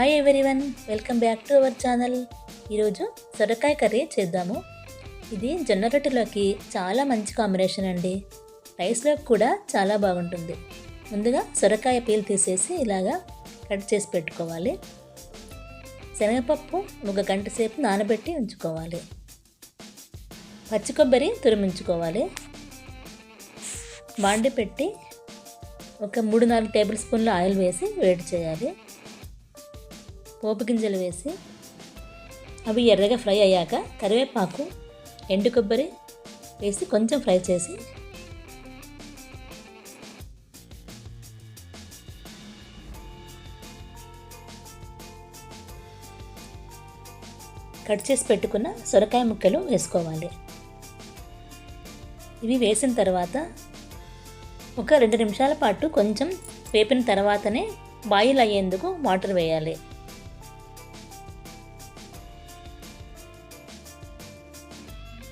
Hi everyone welcome back to our channel ఈరోజు సొరకాయ curry చేద్దాము. ఇది జొన్న రొట్టెలోకి చాలా మంచి కాంబినేషన్ అండి. రైస్లోకి కూడా చాలా బాగుంటుంది. ముందుగా సొరకాయ పీల్ తీసేసి ఇలాగా కట్ చేసి పెట్టుకోవాలి. శనగపప్పు ఒక గంట సేపు నానబెట్టి ఉంచుకోవాలి. పచ్చి కొబ్బరి తురిమించుకోవాలి. బాండి పెట్టి ఒక మూడు నాలుగు టేబుల్ స్పూన్ల ఆయిల్ వేసి వేడి చేయాలి. పోపు గింజలు వేసి అవి ఎర్రగా ఫ్రై అయ్యాక కరివేపాకు ఎండు కొబ్బరి వేసి కొంచెం ఫ్రై చేసి కట్ చేసి పెట్టుకున్న సొరకాయ ముక్కలు వేసుకోవాలి. ఇవి వేసిన తర్వాత ఒక రెండు నిమిషాల పాటు కొంచెం వేపిన తర్వాతనే బాయిల్ అయ్యేందుకు వాటర్ వేయాలి.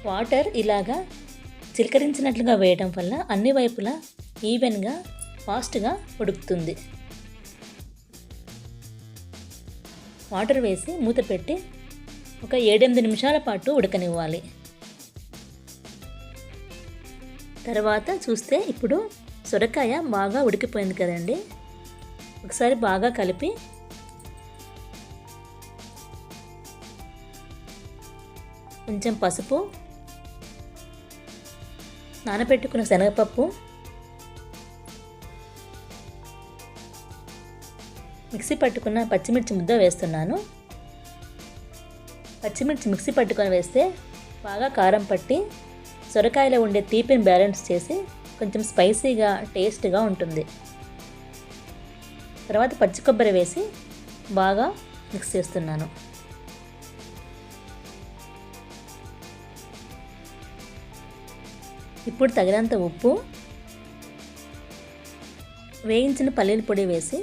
వాటర్ ఇలాగా చిలకరించినట్లుగా వేయడం వల్ల అన్ని వైపులా ఈవెన్గా ఫాస్ట్గా ఉడుకుతుంది. వాటర్ వేసి మూత పెట్టి ఒక ఏడెనిమిది నిమిషాల పాటు ఉడకనివ్వాలి. తర్వాత చూస్తే ఇప్పుడు సొరకాయ బాగా ఉడికిపోయింది కదండి. ఒకసారి బాగా కలిపి కొంచెం పసుపు నానబెట్టుకున్న శనగపప్పు. మిక్సీ పట్టుకున్న పచ్చిమిర్చి ముద్ద వేస్తున్నాను. పచ్చిమిర్చి మిక్సీ పట్టుకొని వేస్తే బాగా కారం పట్టి సొరకాయలో ఉండే తీపిని బ్యాలెన్స్ చేసి కొంచెం స్పైసీగా టేస్ట్గా ఉంటుంది. తర్వాత పచ్చి కొబ్బరి వేసి బాగా మిక్స్ చేస్తున్నాను. ఇప్పుడు తగినంత ఉప్పు వేయించిన పల్లీల పొడి వేసి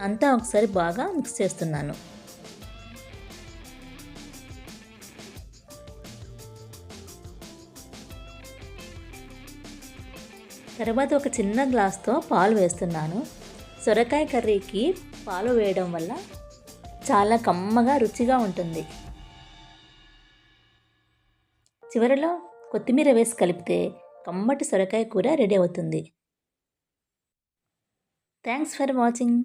అంతా ఒకసారి బాగా మిక్స్ చేస్తున్నాను. తర్వాత ఒక చిన్న గ్లాస్తో పాలు వేస్తున్నాను. సొరకాయ కర్రీకి పాలు వేయడం వల్ల చాలా కమ్మగా రుచిగా ఉంటుంది. చివరిలో కొత్తిమీర వేసి కలిపితే కమ్మటి సొరకాయ కూర రెడీ అవుతుంది. Thanks for watching.